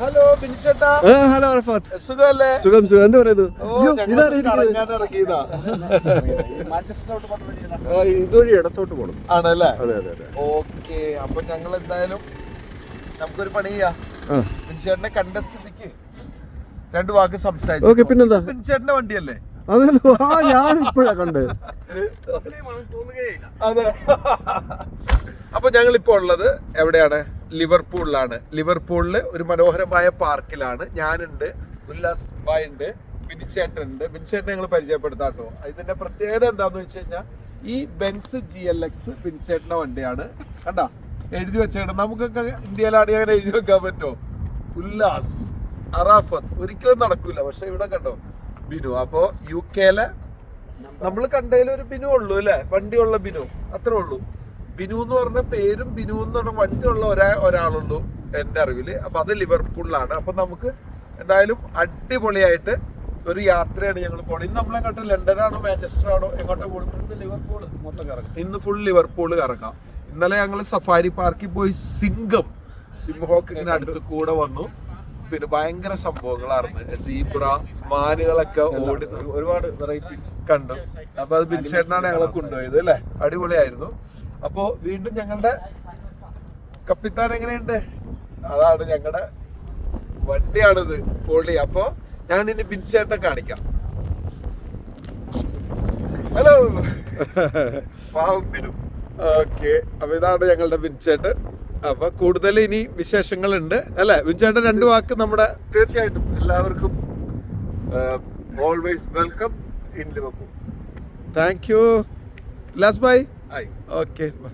Hello ബിനിച്ചേട്ടാ. ആ, hello അറഫാത്ത് സുഖമല്ലേ? സുഖം സുഖം. എന്താ പറയുന്നത് ഇതുവഴി ഇടത്തോട്ട് പോകണം ആണല്ലേ? അതെ അതെ അതെ. ഓക്കെ അപ്പൊ ഞങ്ങൾ എന്തായാലും നമുക്കൊരു പണി ചെയ്യാം. കണ്ട സ്ഥിതിക്ക് രണ്ടു വാക്ക് ഓക്കെ സംസാരിച്ചു പിന്നെന്താ? ബിൻചേട്ടന്റെ വണ്ടിയല്ലേ? അതല്ലോ ആ ഞാൻ ഇപ്പോഴാ കണ്ട് അതെ. അപ്പൊ ഞങ്ങൾ ഇപ്പോൾ ഉള്ളത് എവിടെയാണ്? ലിവർപൂളിലാണ്. ലിവർപൂളിൽ ഒരു മനോഹരമായ പാർക്കിലാണ്. ഞാനുണ്ട് ഉല്ലാസ് ബായ് ഉണ്ട് ബിനിച്ചേട്ടൻ ഉണ്ട് ബിനിച്ചേട്ടനെ ഞങ്ങൾ പരിചയപ്പെടുത്താട്ടോ. ഇതിന്റെ പ്രത്യേകത എന്താന്ന് വെച്ച് കഴിഞ്ഞാൽ ഈ ബെൻസ് ജി എൽ എക്സ് ബിനിച്ചേട്ടന്റെ വണ്ടിയാണ്. കണ്ട? എഴുതി വെച്ചേട്ടൻ നമുക്കൊക്കെ ഇന്ത്യയിലാണെങ്കിൽ അങ്ങനെ എഴുതി വെക്കാൻ പറ്റുമോ? ഉല്ലാസ് അറാഫത്ത് ഒരിക്കലും നടക്കൂല. പക്ഷെ ഇവിടെ കണ്ടോ ബിനു. അപ്പോ യു കെയിലെ നമ്മൾ കണ്ടതിൽ ഒരു ബിനു ഉള്ളൂ അല്ലെ? വണ്ടിയുള്ള ബിനു. അത്രേ ഉള്ളൂ. ബിനു എന്ന് പറഞ്ഞ പേരും ബിനു എന്ന് പറഞ്ഞ വണ്ടിയുള്ള ഒരാ ഒരാളുള്ളൂ എന്റെ അറിവിൽ അപ്പോൾ അത് ലിവർപൂളിലാണ്. അപ്പോൾ നമുക്ക് എന്തായാലും അടിപൊളിയായിട്ട് ഒരു യാത്രയാണ് ഞങ്ങൾ പോണത്. ഇന്ന് നമ്മളെ കണ്ട ലണ്ടനാണോ മാഞ്ചസ്റ്റർ ആണോ എങ്ങോട്ടോ പോകുന്നത് ലിവർപൂൾ മൊത്തം കറങ്ങും. ഇന്ന് ഫുൾ ലിവർപൂൾ കറങ്ങാം. ഇന്നലെ ഞങ്ങൾ സഫാരി പാർക്കിൽ പോയി സിംഗം സിംഹോക്ക് ഇങ്ങനെ അടുത്ത് കൂടെ വന്നു. പിന്നെ ഭയങ്കര സംഭവങ്ങളായിരുന്നു. സീബ്ര മാനുകളൊക്കെ ഓടി ഒരുപാട് വെറൈറ്റി കണ്ടു. അപ്പൊ അത് ബിൻചേട്ടനാണ് ഞങ്ങളെ കൊണ്ടുപോയത് അല്ലെ? അടിപൊളിയായിരുന്നു. അപ്പോ വീണ്ടും ഞങ്ങളുടെ കപ്പിത്താൻ എങ്ങനെയുണ്ട്? അതാണ് ഞങ്ങളുടെ വണ്ടിയാണിത്. പൊളി. അപ്പോ ഞാൻ ഇനി ബിൻചേട്ടനെ കാണിക്കാം ഹലോ ഓക്കെ അപ്പൊ ഇതാണ് ഞങ്ങളുടെ ബിൻചേട്ടൻ അപ്പൊ കൂടുതൽ ഇനി വിശേഷങ്ങളുണ്ട്. അല്ലെ? ബിൻചേട്ടൻ രണ്ട് വാക്ക് നമ്മുടെ തീർച്ചയായിട്ടും. എല്ലാവർക്കും always welcome in Liverpool thank you Las bye okay okay